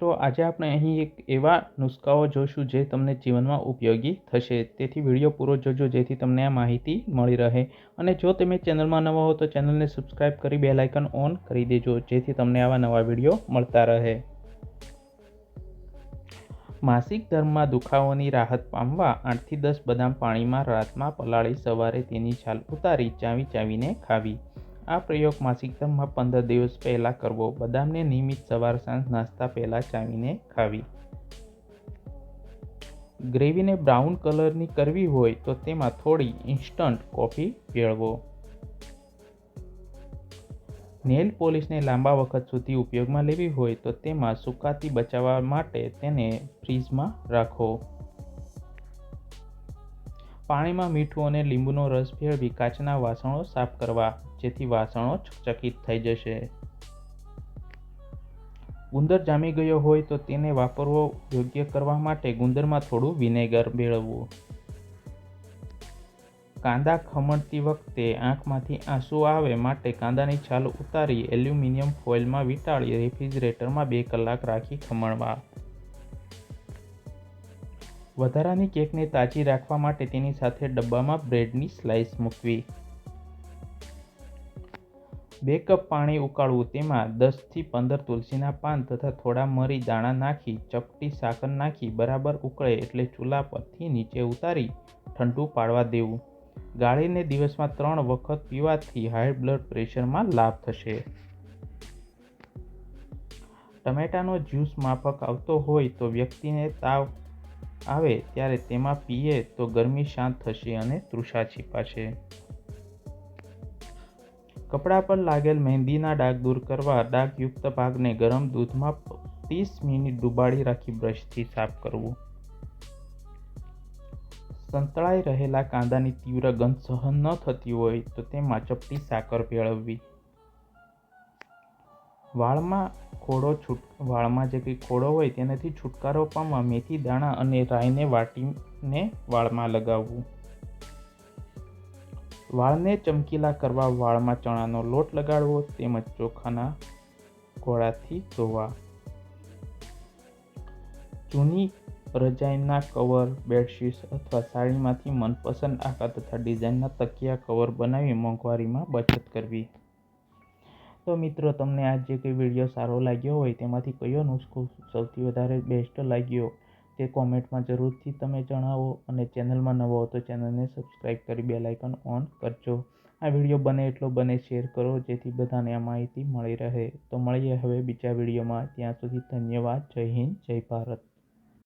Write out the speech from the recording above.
મિત્રો, આજે આપણે અહીં એક એવા નુસ્ખાઓ જોઈશું જે તમને જીવનમાં ઉપયોગી થશે. તેથી વીડિયો પૂરો જોજો, જેથી તમને આ માહિતી મળી રહે. અને જો તમે ચેનલમાં નવા હો તો ચેનલને સબસ્ક્રાઈબ કરી બે લાઇકન ઓન કરી દેજો, જેથી તમને આવા નવા વીડિયો મળતા રહે. માસિક ધર્મમાં દુખાવાની રાહત પામવા આઠથી દસ બદામ પાણીમાં રાતમાં પલાળી સવારે તેની છાલ ઉતારી ચાવી ચાવીને ખાવી. આ પ્રયોગ માસિક ધર્મમાં પંદર દિવસ પહેલાં કરવો, બદામને નિયમિત સવાર સાંજ નાસ્તા પહેલાં ચાવીને ખાવી. ગ્રેવીને બ્રાઉન કલરની કરવી હોય તો તેમાં થોડી ઇન્સ્ટન્ટ કોફી ભેળવો. નેલ પોલિશને લાંબા વખત સુધી ઉપયોગમાં લેવી હોય તો તેમાં સુકાતી બચાવવા માટે તેને ફ્રીજમાં રાખો. પાણીમાં મીઠું અને લીંબુનો રસ ભેળવી કાચના વાસણો સાફ કરવા, જેથી વાસણો ચકચકિત થઈ જશે. ગુંદર જામી ગયો હોય તો તેને વાપરવો યોગ્ય કરવા માટે ગુંદરમાં થોડું વિનેગર ભેળવવું. કાંદા ખમણતી વખતે આંખમાંથી આંસુ આવે માટે કાંદાની છાલ ઉતારી એલ્યુમિનિયમ ફોઇલમાં વીંટાળી રેફ્રિજરેટરમાં બે કલાક રાખી ખમણવા. વધારાની કેકને તાજી રાખવા માટે તેની સાથે ડબ્બામાં બ્રેડની સ્લાઇસ મૂકવી. બે કપ પાણી ઉકાળવું તેમાં દસથી પંદર તુલસીના પાન તથા થોડા મરી દાણા નાખી ચપટી સાકર નાખી બરાબર ઉકળે એટલે ચૂલા પરથી નીચે ઉતારી ઠંડુ પાડવા દેવું. ગાળીને દિવસમાં ત્રણ વખત પીવાથી હાઈ બ્લડ પ્રેશરમાં લાભ થશે. ટમેટાનો જ્યુસ માફક આવતો હોય તો વ્યક્તિને તાવ આવે ત્યારે તેમાં પીએ તો ગરમી શાંત થશે અને તૃષા છીપાશે. કપડા પર લાગેલ મહેંદીના ડાઘ દૂર કરવા ડાઘયુક્ત ભાગને ગરમ દૂધમાં ત્રીસ મિનિટ ડુબાડી રાખી બ્રશથી સાફ કરવું. સંતળાઈ રહેલા કાંદાની તીવ્ર ગંધ સહન ન થતી હોય તો તેમાં ચપટી સાકર ભેળવવી. વાળમાં ખોડો છૂટ, વાળમાં જે કંઈ ખોડો હોય તેનાથી છુટકારો પામવા મેથી, દાણા અને રાઈને વાટીને વાળમાં લગાવવું. વાળને ચમકીલા કરવા વાળમાં ચણાનો લોટ લગાડવો તેમજ ચોખાના ઘોડાથી ધોવા. જૂની રજાઈના કવર, બેડશીટ્સ અથવા સાડીમાંથી મનપસંદ આકાર તથા ડિઝાઇનના તકિયા કવર બનાવી મોંઘવારીમાં બચત કરવી. તો મિત્રો, તમને આ જે કંઈ વીડિયો સારો લાગ્યો હોય તેમાંથી કયો નુસ્ખો સૌથી વધારે બેસ્ટ લાગ્યો તે કોમેન્ટમાં જરૂરથી તમે જણાવો અને ચેનલમાં નવો હો તો ચેનલને સબસ્ક્રાઈબ કરી બે લાઇકન ઓન કરજો. આ વીડિયો બને એટલો બને શેર કરો જેથી બધાને આ માહિતી મળી રહે. તો મળીએ હવે બીજા વિડીયોમાં ત્યાં સુધી ધન્યવાદ. જય હિન્દ, જય ભારત.